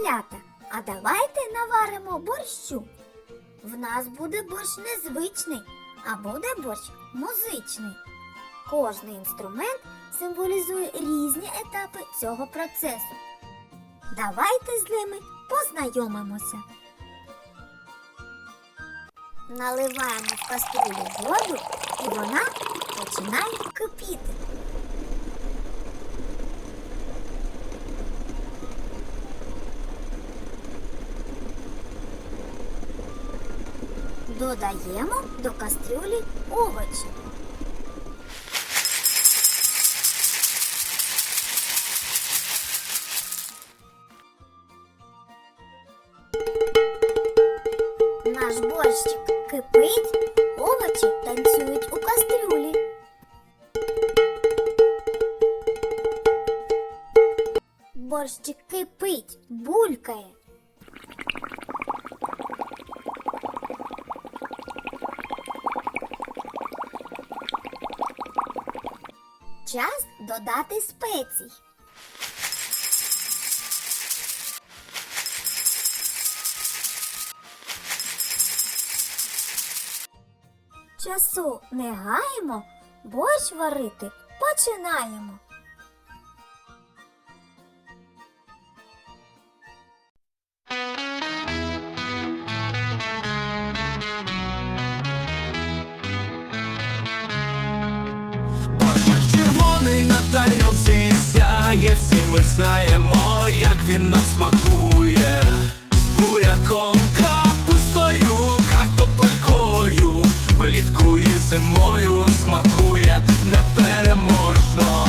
малята, а давайте наваримо борщу. В нас буде борщ незвичний, а буде борщ музичний. Кожний інструмент символізує різні етапи цього процесу. Давайте з ними познайомимося. Наливаємо в каструлю воду і вона починає кипіти. Додаємо до кастрюлі овочі. Наш борщик кипить, овочі танцюють у кастрюлі. Борщик кипить, булькає. Час додати спецій. Часу не гаємо, борщ варити починаємо. На тарілці сяє, всі ми знаємо, як він нас смакує. Буряком, капустою, картопелькою, влітку і зимою смакує непереможно.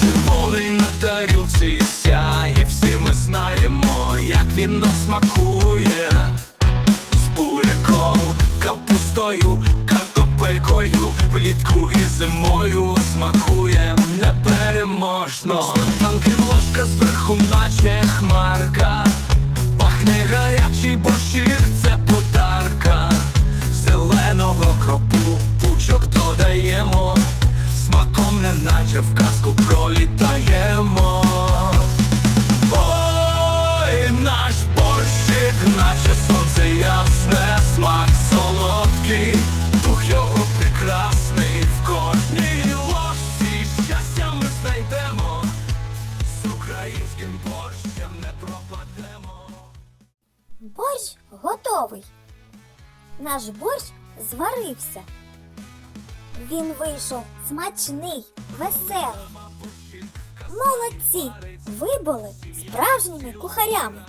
Червоний на тарілці сяє, всі ми знаємо, як він нас смакує картопелькою, і зимою смакує непереможно. Танки ложка зверху, наче хмарка, пахне гарячий борщик, це подарка. Зеленого кропу пучок додаємо, смаком неначе в казку пролітаємо. Борщ готовий. Наш борщ зварився. Він вийшов смачний, веселий. Молодці! Ви були справжніми кухарями.